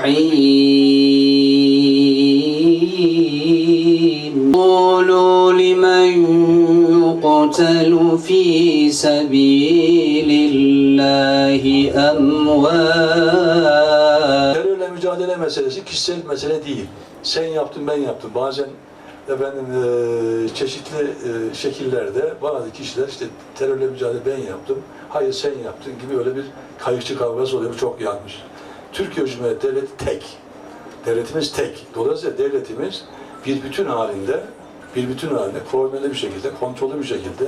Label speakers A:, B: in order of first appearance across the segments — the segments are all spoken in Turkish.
A: الرحيم. يقتل في سبيل الله أموات
B: Terörle mücadele meselesi kişisel mesele değil. Sen yaptın ben yaptım. Bazen efendim e, çeşitli e, şekillerde bazı kişiler işte terörle mücadele ben yaptım. Hayır sen yaptın gibi öyle bir kayıkçı kavgası oluyor. Bu çok yanlış. Türkiye Cumhuriyeti Devleti tek. Devletimiz tek. Dolayısıyla devletimiz bir bütün halinde bir bütün halinde koordineli bir şekilde, kontrollü bir şekilde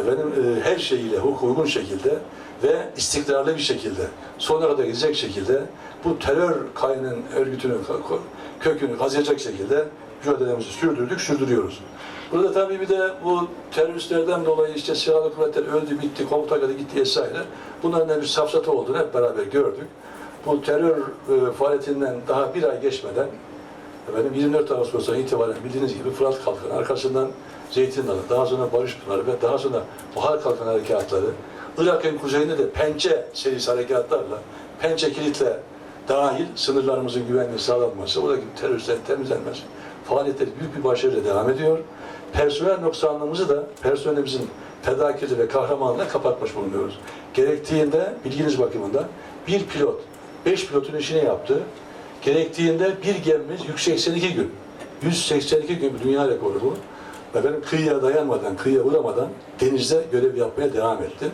B: efendim e, her şeyiyle hukuk uygun şekilde ve istikrarlı bir şekilde sonuna kadar gidecek şekilde bu terör kaynının örgütünü kökünü kazıyacak şekilde mücadelemizi sürdürdük, sürdürüyoruz. Burada tabii bir de bu teröristlerden dolayı işte silahlı kuvvetler öldü, bitti, komuta kadar gitti vesaire. Bunların da bir safsatı olduğunu hep beraber gördük. Bu terör e, faaliyetinden daha bir ay geçmeden Efendim 24 Ağustos'tan itibaren bildiğiniz gibi Fırat Kalkanı, arkasından Zeytin Dalı, daha sonra Barış Pınarı ve daha sonra Bahar Kalkanı harekatları, Irak'ın kuzeyinde de Pençe serisi harekatlarla, Pençe kilitle dahil sınırlarımızın güvenliği sağlanması, oradaki teröristlerin temizlenmesi, faaliyetleri büyük bir başarıyla devam ediyor. Personel noksanlığımızı da personelimizin fedakirliği ve kahramanlığına kapatmış bulunuyoruz. Gerektiğinde bilginiz bakımından bir pilot, beş pilotun işini yaptı. Gerektiğinde bir gemimiz 182 gün, 182 gün bir dünya rekoru bu. Efendim kıyıya dayanmadan, kıyıya vuramadan denizde görev yapmaya devam etti.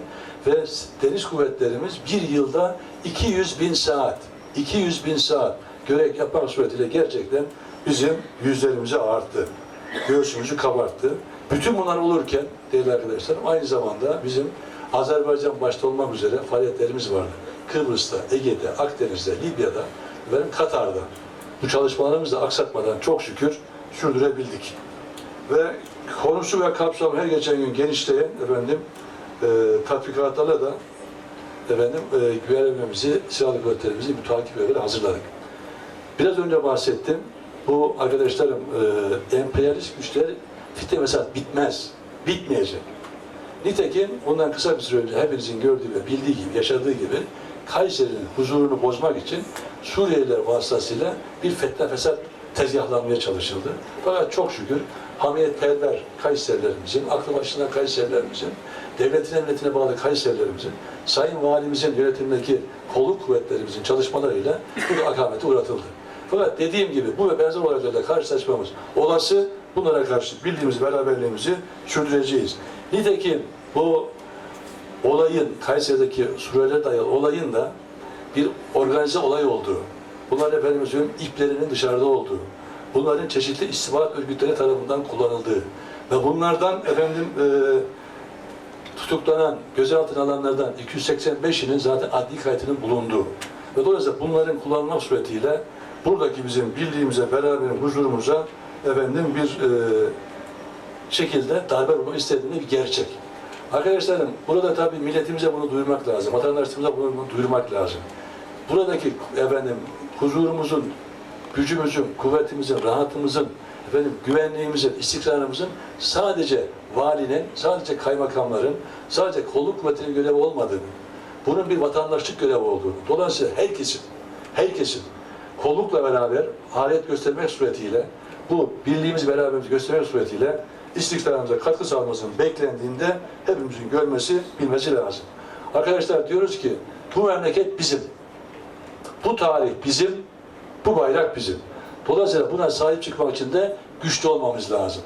B: Ve deniz kuvvetlerimiz bir yılda 200 bin saat, 200 bin saat görev yapmak suretiyle gerçekten bizim yüzlerimizi ağarttı. Göğsümüzü kabarttı. Bütün bunlar olurken değerli arkadaşlarım aynı zamanda bizim Azerbaycan başta olmak üzere faaliyetlerimiz vardı. Kıbrıs'ta, Ege'de, Akdeniz'de, Libya'da ve Katar'da. Bu çalışmalarımızı da aksatmadan çok şükür sürdürebildik. Ve konusu ve kapsamı her geçen gün genişleyen efendim e, tatbikatlarla da efendim e, görevimizi, silahlı kuvvetlerimizi mütakip ederek hazırladık. Biraz önce bahsettim. Bu arkadaşlarım e, emperyalist güçler fitne mesat bitmez. Bitmeyecek. Nitekim ondan kısa bir süre önce hepinizin gördüğü ve bildiği gibi, yaşadığı gibi Kayseri'nin huzurunu bozmak için Suriyeliler vasıtasıyla bir fetne fesat tezgahlanmaya çalışıldı. Fakat çok şükür hamiyetperver Kayserilerimizin, aklı başına Kayserilerimizin, devletin emniyetine bağlı Kayserilerimizin, Sayın Valimizin yönetimindeki kolluk kuvvetlerimizin çalışmalarıyla bu akamete uğratıldı. Fakat dediğim gibi bu ve benzer olaylarla karşılaşmamız olası bunlara karşı bildiğimiz beraberliğimizi sürdüreceğiz. Nitekim bu olayın, Kayseri'deki Suriyeli'ye dayalı olayın da bir organize olay olduğu, bunlar efendim söyleyeyim iplerinin dışarıda olduğu, bunların çeşitli istihbarat örgütleri tarafından kullanıldığı ve bunlardan efendim e, tutuklanan, gözaltına alanlardan 285'inin zaten adli kayıtının bulunduğu ve dolayısıyla bunların kullanılmak suretiyle buradaki bizim bildiğimize, beraber huzurumuza efendim bir e, şekilde darbe vurmak istediğinde bir gerçek. Arkadaşlarım burada tabii milletimize bunu duyurmak lazım. Vatandaşlarımıza bunu duyurmak lazım. Buradaki efendim huzurumuzun, gücümüzün, kuvvetimizin, rahatımızın, efendim güvenliğimizin, istikrarımızın sadece valinin, sadece kaymakamların, sadece kolluk kuvvetinin görevi olmadığını, bunun bir vatandaşlık görevi olduğunu, dolayısıyla herkesin, herkesin kollukla beraber faaliyet göstermek suretiyle, bu birliğimiz beraberimizi göstermek suretiyle istikrarımıza katkı sağlamasının beklendiğinde hepimizin görmesi, bilmesi lazım. Arkadaşlar diyoruz ki bu memleket bizim. Bu tarih bizim, bu bayrak bizim. Dolayısıyla buna sahip çıkmak için de güçlü olmamız lazım.